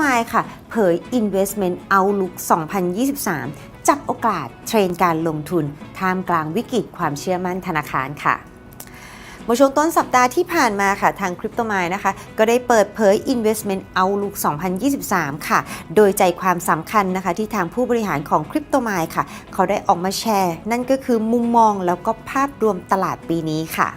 m i ค่ะ เผย Investment Outlook 2023 จับโอกาสเทรนการลงทุน ท่ามกลางวิกฤตความเชื่อมั่นธนาคารค่ะเมื่อช่วงต้นสัปดาห์ที่ผ่านมาค่ะทาง CryptoMine นะคะ ก็ได้เปิดเผย Investment Outlook 2023 ค่ะ โดยใจความสำคัญนะคะ ที่ทางผู้บริหารของ CryptoMine ค่ะ เขาได้ออกมาแชร์ นั่นก็คือมุมมองแล้วก็ภาพรวมตลาดปีนี้ค่ะ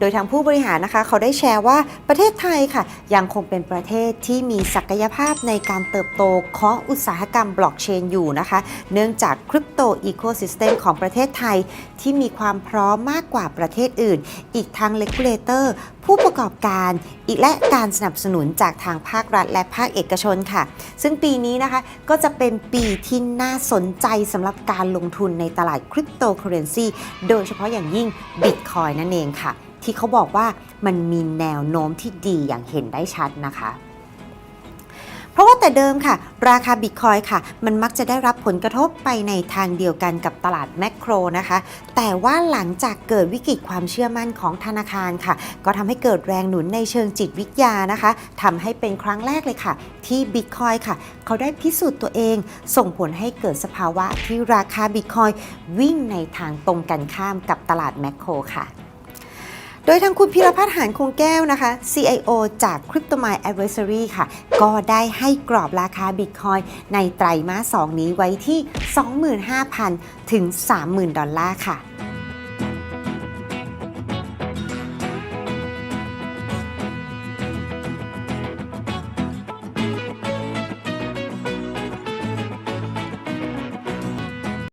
โดยทางผู้บริหารนะคะ เขาได้แชร์ว่าประเทศไทยค่ะ ยังคงเป็นประเทศที่มีศักยภาพในการเติบโตของอุตสาหกรรมบล็อกเชนอยู่นะคะ เนื่องจากคริปโตอีโคซิสเต็มของประเทศไทยที่มีความพร้อมมากกว่าประเทศอื่น อีกทั้งเลกูเลเตอร์ผู้ประกอบการอีกและการสนับสนุนจากทางภาครัฐ และภาคเอกชนค่ะ ซึ่งปีนี้นะคะก็จะเป็นปีที่น่าสนใจสำหรับการลงทุนในตลาดคริปโตเคอเรนซีโดยเฉพาะอย่างยิ่งบิตคอยนั่นเองค่ะ ที่เขาบอกว่ามันมีแนวโน้มที่ดีอย่างเห็นได้ชัดนะคะเพราะว่าแต่เดิมค่ะ ราคาบิตคอยค่ะ มันมักจะได้รับผลกระทบไปในทางเดียวกันกับตลาดแมกโครนะคะ แต่ว่าหลังจากเกิดวิกฤตความเชื่อมั่นของธนาคารค่ะ ก็ทำให้เกิดแรงหนุนในเชิงจิตวิทยานะคะทำให้เป็นครั้งแรกเลยค่ะ ที่บิตคอยค่ะ เขาได้พิสูจน์ตัวเอง ส่งผลให้เกิดสภาวะที่ราคาบิตคอยวิ่งในทางตรงกันข้ามกับตลาดแมคโครค่ะ ดยทางคุณพิรพัฒน์หานคงแก้วนะคะ CIO จาก CryptoMine Advisory ค่ะ ก็ได้ให้กรอบราคา Bitcoin ในไตรมาส 2 นี้ไว้ที่ 25,000 ถึง 30,000 ดอลลาร์ค่ะ